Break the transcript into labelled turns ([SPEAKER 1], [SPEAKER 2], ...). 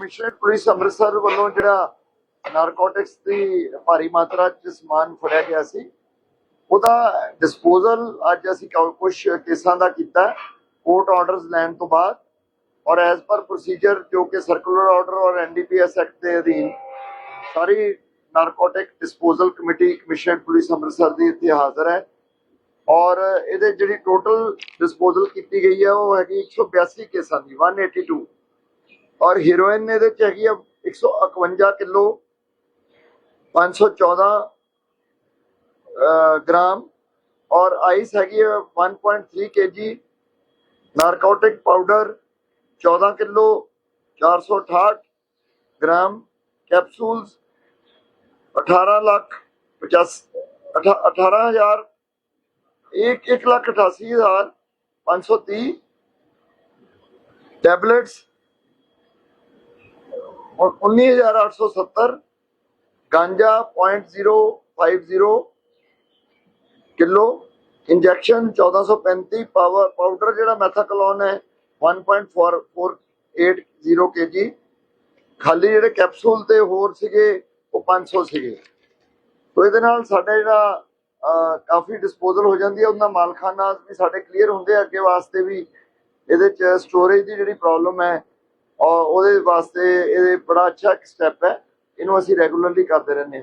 [SPEAKER 1] Commissioner police Amritsar ਵੱਲੋਂ ਜਿਹੜਾ narcotics ਦੀ ਭਾਰੀ ਮਾਤਰਾ ਚ ਸਮਾਨ ਫੜਿਆ ਗਿਆ ਸੀ, ਉਹਦਾ ਡਿਸਪੋਜ਼ਲ ਅੱਜ ਅਸੀਂ ਕੁਝ ਕੇਸਾਂ ਦਾ ਕੀਤਾ ਕੋਰਟ ਆਰਡਰਸ ਲੈਣ ਤੋਂ ਬਾਅਦ, ਔਰ ਐਜ਼ ਪਰ ਪ੍ਰੋਸੀਜਰ ਜੋ ਕਿ ਸਰਕੂਲਰ ਆਰਡਰ ਔਰ ਐਨਡੀਪੀਐਸ ਐਕਟ ਦੇ ਅਧੀਨ ਸਾਰੀ narcotic disposal committee commissioner police Amritsar ਦੀ ਇੱਥੇ ਹਾਜ਼ਰ ਹੈ, ਔਰ ਇਹਦੇ ਜਿਹੜੀ ਟੋਟਲ ਡਿਸਪੋਜ਼ਲ ਕੀਤੀ ਗਈ ਹੈ, ਉਹ ਹੈਗੀ 182 ਕੇਸਾਂ ਦੀ 182 ਔਰ ਹੀਰੋਇਨ ਇਹਦੇ ਚ ਹੈਗੀ ਆ 151 ਕਿਲੋ 514 ਅਹ, ਗ੍ਰਾਮ ਔਰ ਆਈਸ ਹੈਗੀ ਹੈ 1.3 KG narcotic powder 14 kilo 468 gram capsules 18 lakh 50 18000 ਇੱਕ ਇੱਕ ਲੱਖ ਅਠਾਸੀ ਹਜ਼ਾਰ 530 ਟੈਬਲੇਟਸ ਔਰ 19870 ਗਾਂਜਾ 0.050 ਕਿਲੋ, ਇੰਜੈਕਸ਼ਨ 1435 ਪਾਵਰ, ਪਾਊਡਰ ਜਿਹੜਾ ਮੈਥਾਕਲੋਨ ਹੈ 1.4480 kg ਖਾਲੀ ਜਿਹੜੇ ਕੈਪਸੂਲ ਤੇ ਹੋਰ ਸੀਗੇ, ਉਹ 500 ਸੀਗੇ। ਤੋ ਇਹਦੇ ਨਾਲ ਸਾਡਾ ਜਿਹੜਾ ਕਾਫੀ ਡਿਸਪੋਜ਼ਲ ਹੋ ਜਾਂਦੀ ਹੈ। ਉਹਨਾਂ ਮਾਲਖਾਨਾ ਵੀ ਸਾਡੇ ਕਲੀਅਰ ਹੁੰਦੇ ਅੱਗੇ ਵਾਸਤੇ ਵੀ। ਇਹਦੇ ਚ ਸਟੋਰੇਜ ਦੀ ਜਿਹੜੀ ਪ੍ਰੋਬਲਮ ਹੈ ਔਰ ਉਹਦੇ ਵਾਸਤੇ ਇਹ ਬੜਾ ਅੱਛਾ ਇੱਕ ਸਟੈਪ ਹੈ। ਇਹਨੂੰ ਅਸੀਂ ਰੈਗੂਲਰਲੀ ਕਰਦੇ ਰਹਿੰਦੇ ਹਾਂ।